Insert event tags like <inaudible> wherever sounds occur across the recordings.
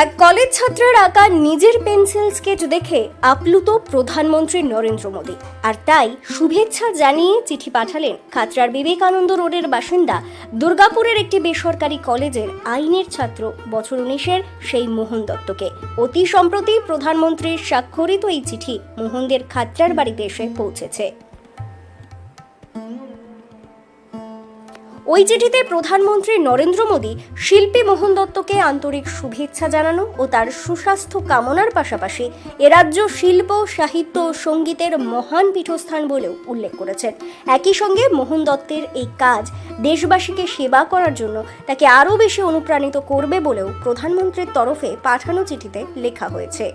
এক কলেজ ছাত্রের আঁকা নিজের পেন্সিল স্কেচ দেখে আপ্লুত প্রধানমন্ত্রী নরেন্দ্র মোদী। আর তাই শুভেচ্ছা জানিয়ে চিঠি পাঠালেন খাতড়ার বিবেকানন্দ রোডের বাসিন্দা দুর্গাপুরের একটি বেসরকারি কলেজের আইনের ছাত্র বছর উনিশের সেই মোহন দত্তকে। অতি সম্প্রতি প্রধানমন্ত্রীর স্বাক্ষরিত এই চিঠি মোহনদের খাতড়ার বাড়িতে এসে পৌঁছেছে। ওই চিঠিতে প্রধানমন্ত্রী নরেন্দ্র মোদী শিল্পী মোহন দত্তকে আন্তরিক শুভেচ্ছা জানানো ও তার সুস্বাস্থ্য কামনার পাশাপাশি এ রাজ্য শিল্প, সাহিত্য ও সঙ্গীতের মহান পীঠস্থান বলেও উল্লেখ করেছেন। একই সঙ্গে মোহন দত্তের এই কাজ দেশবাসীকে সেবা করার জন্য তাকে আরও বেশি অনুপ্রাণিত করবে বলেও প্রধানমন্ত্রীর তরফে পাঠানো চিঠিতে লেখা হয়েছে।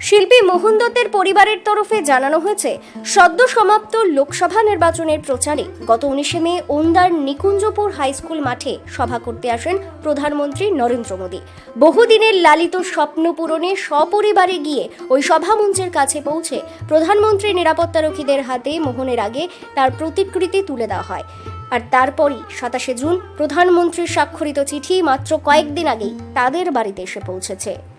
শিল্পী মোহন দত্তের পরিবারের তরফে জানানো হয়েছে, সদ্য সমাপ্ত লোকসভা নির্বাচনের প্রচারে গত উনিশে মে ওন্দার নিকুঞ্জপুর হাইস্কুল মাঠে সভা করতে আসেন প্রধানমন্ত্রী নরেন্দ্র মোদী। বহুদিনের লালিত স্বপ্ন পূরণে সপরিবারে গিয়ে ওই সভামঞ্চের কাছে পৌঁছে প্রধানমন্ত্রী নিরাপত্তারক্ষীদের হাতে মোহনের আগে তার প্রতিকৃতি তুলে দেওয়া হয়। আর তারপরই সাতাশে জুন প্রধানমন্ত্রীর স্বাক্ষরিত চিঠি মাত্র কয়েকদিন আগেই তাদের বাড়িতে এসে পৌঁছেছে।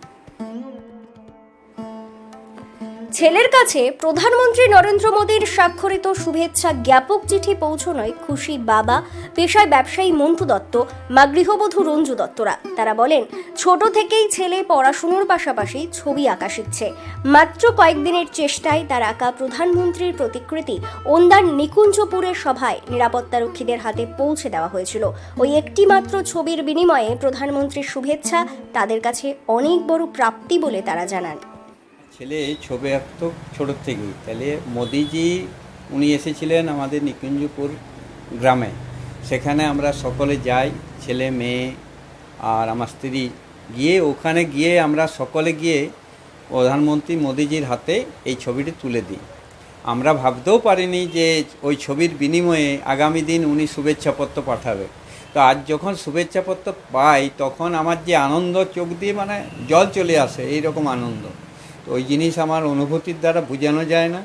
ছেলের কাছে প্রধানমন্ত্রী নরেন্দ্র মোদীর স্বাক্ষরিত শুভেচ্ছা জ্ঞাপক চিঠি পৌঁছনোয় খুশি বাবা, পেশায় ব্যবসায়ী মন্টু দত্ত, মা গৃহবধূ রঞ্জু দত্তরা। তারা বলেন, ছোট থেকেই ছেলে পড়াশুনোর পাশাপাশি ছবি আঁকা শিখছে। মাত্র কয়েকদিনের চেষ্টায় তার আঁকা প্রধানমন্ত্রীর প্রতিকৃতি ওন্দার নিকুঞ্জপুরের সভায় নিরাপত্তারক্ষীদের হাতে পৌঁছে দেওয়া হয়েছিল। ওই একটি মাত্র ছবির বিনিময়ে প্রধানমন্ত্রীর শুভেচ্ছা তাদের কাছে অনেক বড় প্রাপ্তি বলে তারা জানান। ছেলে ছবি আঁকতো ছোটোর থেকেই। তাহলে মোদিজি, উনি এসেছিলেন আমাদের নিকুঞ্জপুর গ্রামে। সেখানে আমরা সকলে যাই, ছেলে, মেয়ে আর আমার স্ত্রী। গিয়ে ওখানে গিয়ে আমরা সকলে গিয়ে প্রধানমন্ত্রী মোদিজির হাতে এই ছবিটি তুলে দিই। আমরা ভাবতেও পারিনি যে ওই ছবির বিনিময়ে আগামী দিন উনি শুভেচ্ছাপত্র পাঠাবে। তো আজ যখন শুভেচ্ছাপত্র পাই, তখন আমার যে আনন্দ চোখ দিয়ে মানে জল চলে আসে এই রকম আনন্দ। তো ওই জিনিস আমার অনুভূতির দ্বারা বোঝানো যায় না।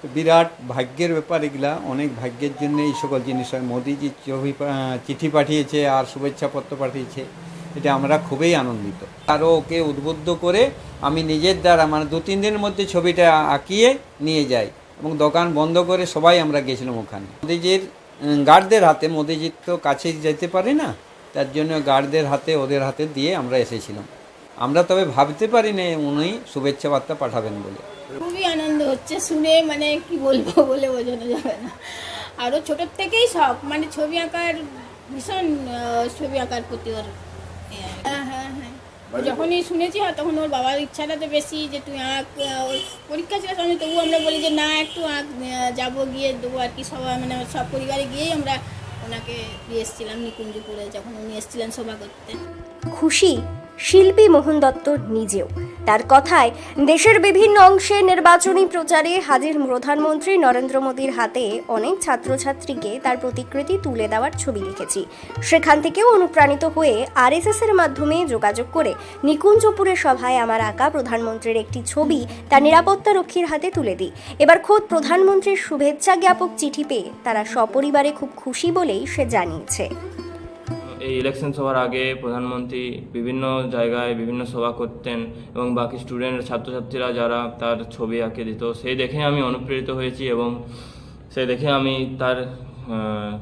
তো বিরাট ভাগ্যের ব্যাপার এগুলা, অনেক ভাগ্যের জন্য এই সকল জিনিস হয়। মোদিজি ছবি চিঠি পাঠিয়েছে আর শুভেচ্ছাপত্র পাঠিয়েছে, এটা আমরা খুবই আনন্দিত। আরও ওকে উদ্বুদ্ধ করে আমি নিজের দ্বারা মানে দু, তিন দিনের মধ্যে ছবিটা আঁকিয়ে নিয়ে যাই এবং দোকান বন্ধ করে সবাই আমরা গেছিলাম ওখানে। মোদিজির গার্ডদের হাতে মোদিজির তো কাছে যেতে পারে না, তার জন্য গার্ডদের হাতে, ওদের হাতে দিয়ে আমরা এসেছিলাম। আমরা তবে ভাবতে পারি না উনি শুভেচ্ছা বার্তা পাঠাবেন বলে। খুবই আনন্দ হচ্ছে শুনে মানে কি বলব <laughs> বলে বোঝানো যাবে না। আরও ছোটোর থেকেই সব মানে ছবি আঁকার ভীষণ ছবি আঁকার প্রতি ওর। হ্যাঁ হ্যাঁ হ্যাঁ। যখনই শুনেছি হয় তখন ওর বাবার ইচ্ছাটা তো বেশি যে তুই আঁক ওর পরীক্ষা ছিল সামনে তবু আমরা বলি যে না একটু আঁক যাব গিয়ে দেবো আর কি। সবাই মানে সব পরিবারে গিয়েই আমরা ওনাকে দিয়ে এসেছিলাম নিকুঞ্জপুরে যখন উনি এসেছিলেন সভা করতে খুশি? শিল্পী মোহন দত্ত নিজেও। তার কথায় দেশের বিভিন্ন অংশে নির্বাচনী প্রচারে হাজির প্রধানমন্ত্রী নরেন্দ্র মোদীর হাতে অনেক ছাত্রছাত্রীকে তার প্রতিকৃতি তুলে দেওয়ার ছবি লিখেছি সেখান থেকেও অনুপ্রাণিত হয়ে আরএসএস এর মাধ্যমে যোগাযোগ করে নিকুঞ্জপুরের সভায় আমার আঁকা প্রধানমন্ত্রীর একটি ছবি তার নিরাপত্তা রক্ষীর হাতে তুলে দিই। এবার খোদ প্রধানমন্ত্রীর শুভেচ্ছা জ্ঞাপক চিঠি পেয়ে তারা সপরিবারে খুব খুশি বলেই সে জানিয়েছে। এই ইলেকশন সভার আগে প্রধানমন্ত্রী বিভিন্ন জায়গায় বিভিন্ন সভা করতেন এবং বাকি স্টুডেন্ট ছাত্রছাত্রীরা যারা তার ছবি আঁকে দিত, সেই দেখে আমি অনুপ্রেরিত হয়েছি এবং সেই দেখে আমি তার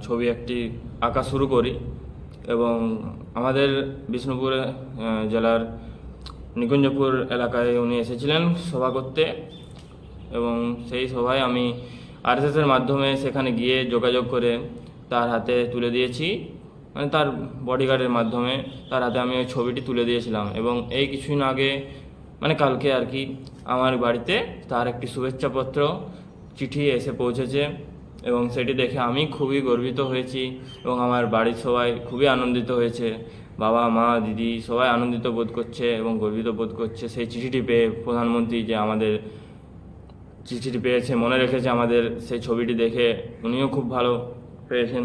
ছবি একটি আঁকা শুরু করি এবং আমাদের বিষ্ণুপুর জেলার নিকুঞ্জপুর এলাকায় উনি এসেছিলেন সভা করতে এবং সেই সভায় আমি আরএসএসের মাধ্যমে সেখানে গিয়ে যোগাযোগ করে তার হাতে তুলে দিয়েছি। মানে তার বডিগার্ডের মাধ্যমে তার হাতে আমি ওই ছবিটি তুলে দিয়েছিলাম এবং এই কিছুদিন আগে মানে কালকে আর কি, আমার বাড়িতে তার একটি শুভেচ্ছাপত্র, চিঠি এসে পৌঁছেছে এবং সেটি দেখে আমি খুবই গর্বিত হয়েছি এবং আমার বাড়ির সবাই খুবই আনন্দিত হয়েছে। বাবা, মা, দিদি সবাই আনন্দিত বোধ করছে এবং গর্বিত বোধ করছে। সেই চিঠিটি পেয়ে প্রধানমন্ত্রী যে আমাদের চিঠিটি পেয়েছে, মনে রেখেছে আমাদের, সেই ছবিটি দেখে উনিও খুব ভালো পেয়েছেন।